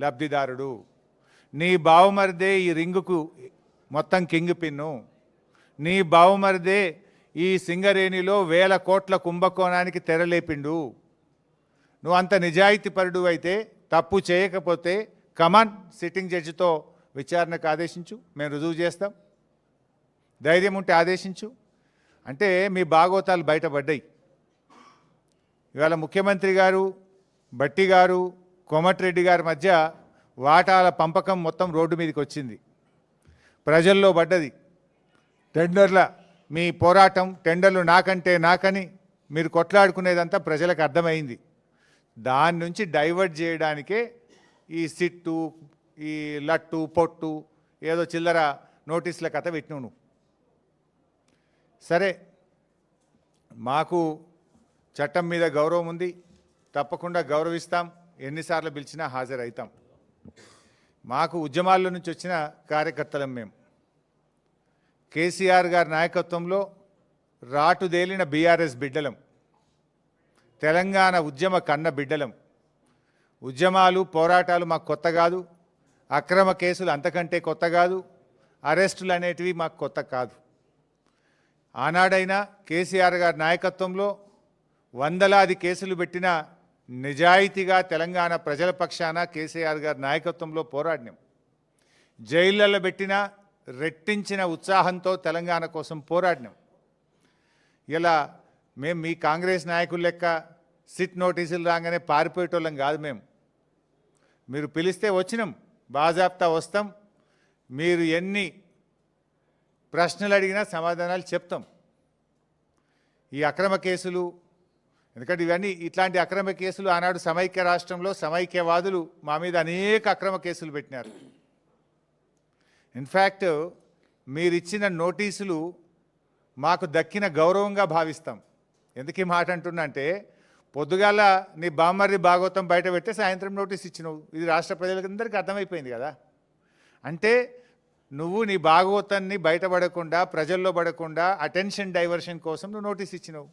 లబ్ధిదారుడు. నీ బావుమరిదే ఈ రింగుకు మొత్తం కింగ్ పిన్ను. నీ బావుమరిదే ఈ సింగరేణిలో వేల కోట్ల కుంభకోణానికి తెరలేపిండు. నువ్వు అంత నిజాయితీపరుడు అయితే తప్పు చేయకపోతే కమాన్ సిట్టింగ్ జడ్జితో విచారణకు ఆదేశించు మేము రుజువు చేస్తాం. ధైర్యం ఉంటే ఆదేశించు. అంటే మీ భాగోతాలు బయటపడ్డాయి. ఇవాళ ముఖ్యమంత్రి గారు బట్టి గారు కోమటిరెడ్డి గారి మధ్య వాటాల పంపకం మొత్తం రోడ్డు మీదకి వచ్చింది. ప్రజల్లో పడ్డది. టెండర్ల మీ పోరాటం టెండర్లు నాకంటే నాకని మీరు కొట్లాడుకునేదంతా ప్రజలకు అర్థమైంది. దాని నుంచి డైవర్ట్ చేయడానికే ఈ సిట్టు ఈ లట్టు పొట్టు ఏదో చిల్లర నోటీసుల కథ పెట్టినావు సరే మాకు చట్టం మీద గౌరవం ఉంది. తప్పకుండా గౌరవిస్తాం. ఎన్నిసార్లు పిలిచినా హాజరవుతాం. మాకు ఉద్యమాల్లో నుంచి వచ్చిన కార్యకర్తలం మేము కేసీఆర్ గారి నాయకత్వంలో రాటుదేలిన బీఆర్ఎస్ బిడ్డలం. తెలంగాణ ఉద్యమ కన్న బిడ్డలం. ఉద్యమాలు పోరాటాలు మాకు కొత్త కాదు. అక్రమ కేసులు అంతకంటే కొత్త కాదు. అరెస్టులు అనేటివి మాకు కొత్త కాదు. ఆనాడైనా కేసీఆర్ గారి నాయకత్వంలో వందలాది కేసులు పెట్టిన నిజాయితీగా తెలంగాణ ప్రజల పక్షాన కేసీఆర్ గారి నాయకత్వంలో పోరాడినాం. జైళ్ళల్లో పెట్టిన రెట్టించిన ఉత్సాహంతో తెలంగాణ కోసం పోరాడినాం. ఇలా మేము మీ కాంగ్రెస్ నాయకులు లెక్క సిట్ నోటీసులు రాగానే పారిపోయేటోళ్ళం కాదు మేము మీరు పిలిస్తే వచ్చినాం బాజాబ్తా వస్తాం మీరు ఎన్ని ప్రశ్నలు అడిగినా సమాధానాలు చెప్తాం. ఈ అక్రమ కేసులు ఎందుకంటే ఇవన్నీ ఇట్లాంటి అక్రమ కేసులు ఆనాడు సమైక్య రాష్ట్రంలో సమైక్యవాదులు మా మీద అనేక అక్రమ కేసులు పెట్టినారు. ఇన్ఫ్యాక్ట్ మీరిచ్చిన నోటీసులు మాకు దక్కిన గౌరవంగా భావిస్తాం. ఎందుకు ఈ మాట అంటున్నా అంటే పొద్దుగాల నీ బామ్మర్రి భాగవతం బయట పెడితే సాయంత్రం నోటీస్ ఇచ్చినావు. ఇది రాష్ట్ర ప్రజలందరికీ అర్థమైపోయింది కదా. అంటే నువ్వు నీ భాగవతాన్ని బయటపడకుండా ప్రజల్లో పడకుండా అటెన్షన్ డైవర్షన్ కోసం నువ్వు నోటీస్ ఇచ్చినావు.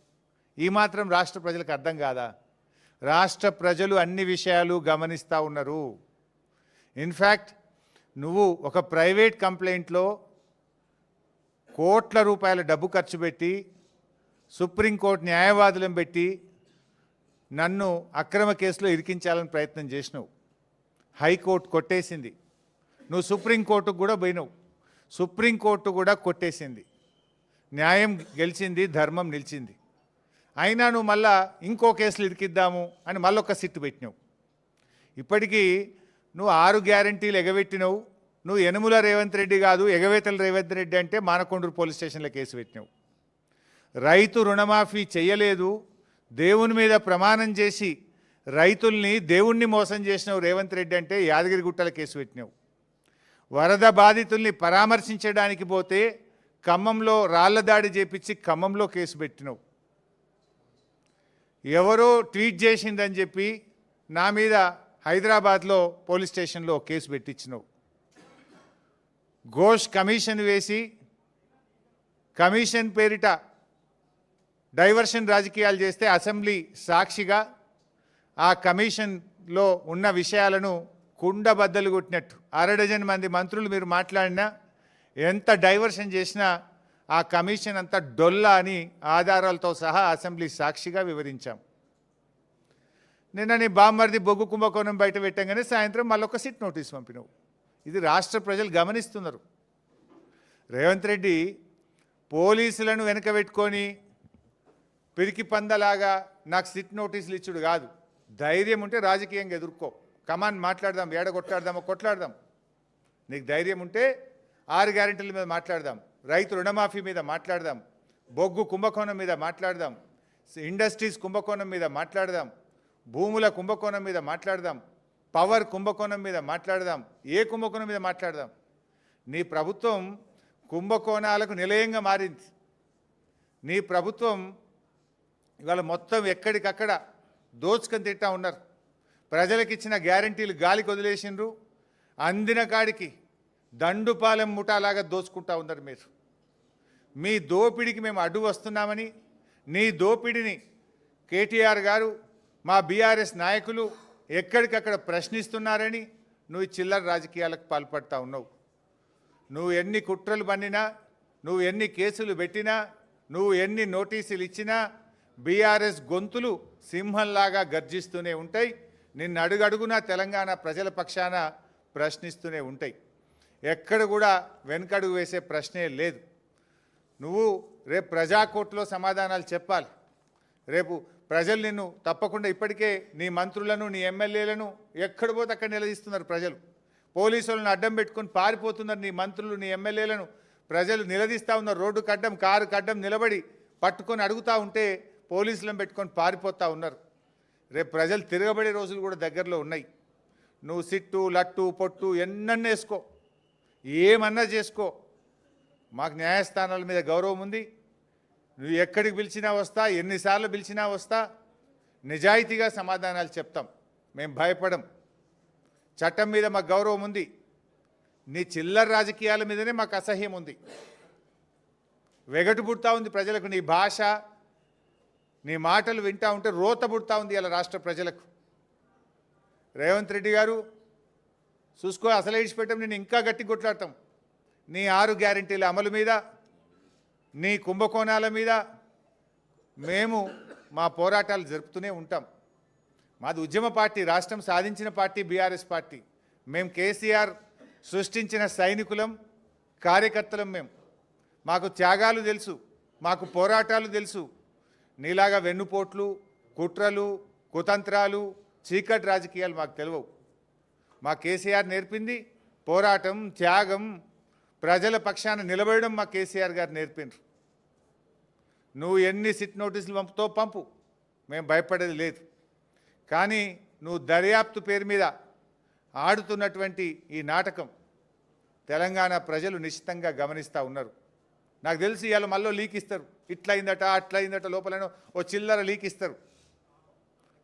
ఈ మాత్రం రాష్ట్ర ప్రజలకు అర్థం కాదా? రాష్ట్ర ప్రజలు అన్ని విషయాలు గమనిస్తూ ఉన్నారు. ఇన్ఫ్యాక్ట్ నువ్వు ఒక ప్రైవేట్ కంప్లైంట్లో కోట్ల రూపాయల డబ్బు ఖర్చు పెట్టి సుప్రీంకోర్టు న్యాయవాదులను పెట్టి నన్ను అక్రమ కేసులో ఇరికించాలని ప్రయత్నం చేసినావు. హైకోర్టు కొట్టేసింది. నువ్వు సుప్రీంకోర్టుకు కూడా పోయినావు. సుప్రీంకోర్టు కూడా కొట్టేసింది. న్యాయం గెలిచింది ధర్మం నిలిచింది. అయినా నువ్వు మళ్ళా ఇంకో కేసులు ఇరికిద్దాము అని మళ్ళొక్క సిట్టు పెట్టినావు. ఇప్పటికీ నువ్వు ఆరు గ్యారంటీలు ఎగబెట్టినవు. నువ్వు యనుముల రేవంత్ రెడ్డి కాదు ఎగవేతల రేవంత్ రెడ్డి అంటే మానకొండూరు పోలీస్ స్టేషన్లో కేసు పెట్టినావు. రైతు రుణమాఫీ చేయలేదు దేవుని మీద ప్రమాణం చేసి రైతుల్ని దేవుణ్ణి మోసం చేసినావు రేవంత్ రెడ్డి అంటే యాదగిరిగుట్టల కేసు పెట్టినావు. వరద బాధితుల్ని పరామర్శించడానికి పోతే ఖమ్మంలో రాళ్ళ దాడి చేపించి ఖమ్మంలో కేసు పెట్టినావు. ఎవరో ట్వీట్ చేసిందని చెప్పి నా మీద హైదరాబాద్లో పోలీస్ స్టేషన్లో కేసు పెట్టించినావు. ఘోష్ కమిషన్ వేసి కమిషన్ పేరిట డైవర్షన్ రాజకీయాలు చేస్తే అసెంబ్లీ సాక్షిగా ఆ కమిషన్లో ఉన్న విషయాలను కుండ బద్దలు కొట్టినట్టు అరడజన్ మంది మంత్రులు మీరు మాట్లాడినా ఎంత డైవర్షన్ చేసినా ఆ కమిషన్ అంతా డొల్ల అని ఆధారాలతో సహా అసెంబ్లీ సాక్షిగా వివరించాం. నిన్న నీ బామ్మర్ది బొగ్గు కుంభకోణం బయట పెట్టంగానే సాయంత్రం మళ్ళొక సిట్ నోటీస్ పంపినావు. ఇది రాష్ట్ర ప్రజలు గమనిస్తున్నారు. రేవంత్ రెడ్డి పోలీసులను వెనక పెట్టుకొని పిరికి పందలాగా నాకు సిట్ నోటీసులు ఇచ్చుడు కాదు. ధైర్యం ఉంటే రాజకీయంగా ఎదుర్కో. కమాన్ మాట్లాడదాం ఏడ కొట్లాడదామో కొట్లాడదాం. నీకు ధైర్యం ఉంటే ఆరు గ్యారెంటీల మీద మాట్లాడదాం. రైతు రుణమాఫీ మీద మాట్లాడదాం బొగ్గు కుంభకోణం మీద మాట్లాడదాం ఇండస్ట్రీస్ కుంభకోణం మీద మాట్లాడదాం భూముల కుంభకోణం మీద మాట్లాడదాం పవర్ కుంభకోణం మీద మాట్లాడదాం ఏ కుంభకోణం మీద మాట్లాడదాం? నీ ప్రభుత్వం కుంభకోణాలకు నిలయంగా మారింది. నీ ప్రభుత్వం ఇవాళ మొత్తం ఎక్కడికక్కడ దోచుకొని తిట్టా ఉన్నారు. ప్రజలకు ఇచ్చిన గ్యారంటీలు గాలికి వదిలేసిండ్రు అందిన కాడికి దండుపాలెం ముఠాలాగా దోచుకుంటా ఉన్నారు మీరు. మీ దోపిడికి మేము అడ్డు వస్తున్నామని నీ దోపిడిని కేటీఆర్ గారు మా బీఆర్ఎస్ నాయకులు ఎక్కడికక్కడ ప్రశ్నిస్తున్నారని నువ్వు చిల్లర రాజకీయాలకు పాల్పడతా ఉన్నావు. నువ్వు ఎన్ని కుట్రలు పన్నినా నువ్వు ఎన్ని కేసులు పెట్టినా నువ్వు ఎన్ని నోటీసులు ఇచ్చినా బీఆర్ఎస్ గొంతులు సింహంలాగా గర్జిస్తూనే ఉంటాయి. నిన్ను అడుగడుగునా తెలంగాణ ప్రజల పక్షాన ప్రశ్నిస్తూనే ఉంటాయి. ఎక్కడ కూడా వెనకడుగు వేసే ప్రశ్నే లేదు. నువ్వు రేపు ప్రజాకోర్టులో సమాధానాలు చెప్పాలి. రేపు ప్రజలు నిన్ను తప్పకుండా ఇప్పటికే నీ మంత్రులను నీ ఎమ్మెల్యేలను ఎక్కడ పోతే అక్కడ నిలదీస్తున్నారు ప్రజలు. పోలీసులను అడ్డం పెట్టుకొని పారిపోతున్నారు నీ మంత్రులు నీ ఎమ్మెల్యేలను. ప్రజలు నిలదీస్తూ ఉన్నారు రోడ్డు కడ్డం కారు కడ్డం నిలబడి పట్టుకొని అడుగుతూ ఉంటే పోలీసులను పెట్టుకొని పారిపోతూ ఉన్నారు. రేపు ప్రజలు తిరగబడే రోజులు కూడా దగ్గరలో ఉన్నాయి. నువ్వు సిట్టు లట్టు పొట్టు ఎన్నన్నా వేసుకో ఏమన్నా చేసుకో. మాకు న్యాయస్థానాల మీద గౌరవం ఉంది. నువ్వు ఎక్కడికి పిలిచినా వస్తా ఎన్నిసార్లు పిలిచినా వస్తా నిజాయితీగా సమాధానాలు చెప్తాం. మేము భయపడం. చట్టం మీద మాకు గౌరవం ఉంది. నీ చిల్లర రాజకీయాల మీదనే మాకు అసహ్యం ఉంది. వెగటు పుడతా ఉంది ప్రజలకు నీ భాష. నీ మాటలు వింటా ఉంటే రోత పుడతా ఉంది ఇలా రాష్ట్ర ప్రజలకు. రేవంత్ రెడ్డి గారు చూసుకో అసలే ఇడిచిపెట్టాం నేను ఇంకా గట్టి కొట్లాడతాం. నీ ఆరు గ్యారంటీల అమలు మీద నీ కుంభకోణాల మీద మేము మా పోరాటాలు జరుపుతూనే ఉంటాం. మాది ఉద్యమ పార్టీ రాష్ట్రం సాధించిన పార్టీ బీఆర్ఎస్ పార్టీ. మేము కేసీఆర్ సృష్టించిన సైనికులం కార్యకర్తలం మేము మాకు త్యాగాలు తెలుసు మాకు పోరాటాలు తెలుసు. నీలాగా వెన్నుపోట్లు కుట్రలు కుతంత్రాలు చీకటి రాజకీయాలు మాకు తెలియవు మా కేసీఆర్ నేర్పింది పోరాటం త్యాగం ప్రజల పక్షాన నిలబడడం మా కేసీఆర్ గారు నేర్పిండ్రు నువ్వు ఎన్ని సిట్ నోటీసులు పంపుతో పంపు. మేము భయపడేది లేదు. కానీ నువ్వు దర్యాప్తు పేరు మీద ఆడుతున్నటువంటి ఈ నాటకం తెలంగాణ ప్రజలు నిశ్చితంగా గమనిస్తూ ఉన్నారు. నాకు తెలిసి ఇవాళ మళ్ళీ లీక్ ఇస్తారు. ఇట్లా అయిందట అట్లా అయిందట లోపలనో ఓ చిల్లర లీక్ ఇస్తారు.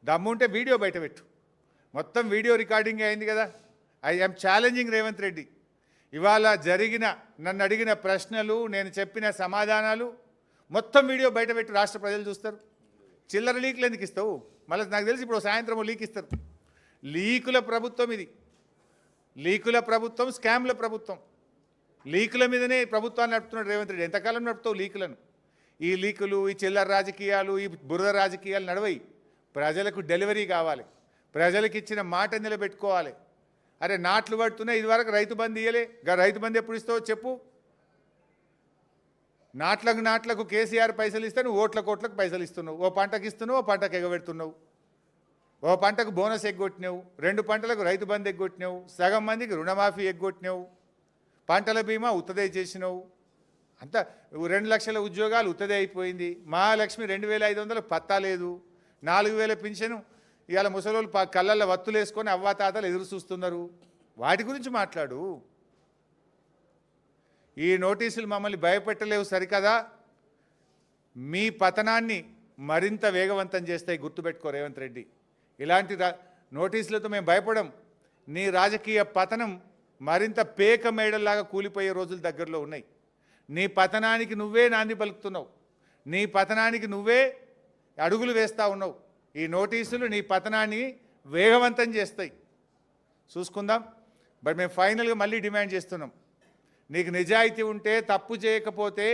దమ్ముంటే వీడియో బయట పెట్టు. మొత్తం వీడియో రికార్డింగ్ అయింది కదా. I am challenging Revanth Reddy. ఇవాళ జరిగిన నన్ను అడిగిన ప్రశ్నలు నేను చెప్పిన సమాధానాలు మొత్తం వీడియో బయటపెట్టి రాష్ట్ర ప్రజలు చూస్తారు. చిల్లర లీకులు ఎందుకు ఇస్తావు? మళ్ళీ నాకు తెలిసి ఇప్పుడు సాయంత్రం లీక్ ఇస్తారు. లీకుల ప్రభుత్వం ఇది. లీకుల ప్రభుత్వం స్కామ్ల ప్రభుత్వం. లీకుల మీదనే ప్రభుత్వాన్ని నడుపుతున్నాడు రేవంత్ రెడ్డి. ఎంతకాలం నడుపుతావు లీకులను? ఈ లీకులు ఈ చిల్లర రాజకీయాలు ఈ బురద రాజకీయాలు నడవయి. ప్రజలకు డెలివరీ కావాలి. ప్రజలకు ఇచ్చిన మాట నిలబెట్టుకోవాలి. అరే నాట్లు పడుతున్నాయి ఇదివరకు రైతు బంధు ఇయ్యలే. రైతు బంధు ఎప్పుడు ఇస్తావో చెప్పు. నాట్లకు నాట్లకు కేసీఆర్ పైసలు ఇస్తే నువ్వు ఓట్ల కోట్లకు పైసలు ఇస్తున్నావు. ఓ పంటకి ఇస్తున్నావు ఓ పంటకు ఎగబెడుతున్నావు. ఓ పంటకు బోనస్ ఎగ్గొట్టినావు రెండు పంటలకు రైతు బంధు ఎగ్గొట్టినావు సగం మందికి రుణమాఫీ ఎగ్గొట్టినావు పంటల బీమా ఉత్తదే చేసినావు. అంత రెండు లక్షల ఉద్యోగాలు ఉత్తదే అయిపోయింది. మహాలక్ష్మి రెండు వేల ఐదు వందలు పత్తా లేదు. నాలుగు వేల పింఛను ఇవాళ ముసలోళ్ళు కళ్ళల్లో వత్తులు వేసుకొని అవ్వాతాతలు ఎదురు చూస్తున్నారు. వాటి గురించి మాట్లాడు. ఈ నోటీసులు మమ్మల్ని భయపెట్టలేవు సరికదా? మీ పతనాన్ని మరింత వేగవంతం చేస్తాయి గుర్తుపెట్టుకో రేవంత్ రెడ్డి. ఇలాంటి రా నోటీసులతో మేము భయపడం నీ రాజకీయ పతనం మరింత పేక మేడల్లాగా కూలిపోయే రోజులు దగ్గరలో ఉన్నాయి. నీ పతనానికి నువ్వే నాంది పలుకుతున్నావు. నీ పతనానికి నువ్వే అడుగులు వేస్తూ ఉన్నావు. ఈ నోటీసులు నీ పతనాన్ని వేగవంతం చేస్తాయి. చూసుకుందాం. బట్ మేము ఫైనల్గా మళ్ళీ డిమాండ్ చేస్తున్నాం. నీకు నిజాయితీ ఉంటే తప్పు చేయకపోతే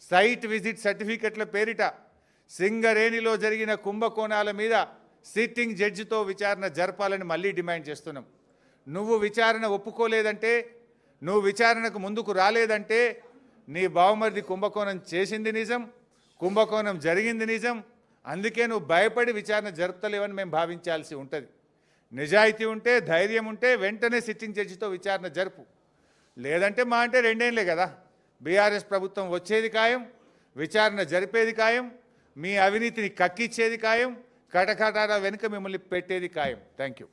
సైట్ విజిట్ సర్టిఫికెట్ల పేరిట సింగరేణిలో జరిగిన కుంభకోణాల మీద సిట్టింగ్ జడ్జితో విచారణ జరపాలని మళ్ళీ డిమాండ్ చేస్తున్నాం. నువ్వు విచారణ ఒప్పుకోలేదంటే నువ్వు విచారణకు ముందుకు రాలేదంటే నీ బావమరిది కుంభకోణం చేసింది నిజం కుంభకోణం జరిగింది నిజం అందుకే నువ్వు భయపడి విచారణ జరుపుతలేవని మేము భావించాల్సి ఉంటుంది. నిజాయితీ ఉంటే ధైర్యం ఉంటే వెంటనే సిట్టింగ్ జడ్జితో విచారణ జరుపు. లేదంటే మా అంటే రెండేళ్ళే కదా. బీఆర్ఎస్ ప్రభుత్వం వచ్చేది ఖాయం విచారణ జరిపేది ఖాయం మీ అవినీతిని కక్కిచ్చేది ఖాయం కటకటాల వెనుక మిమ్మల్ని పెట్టేది ఖాయం. Thank you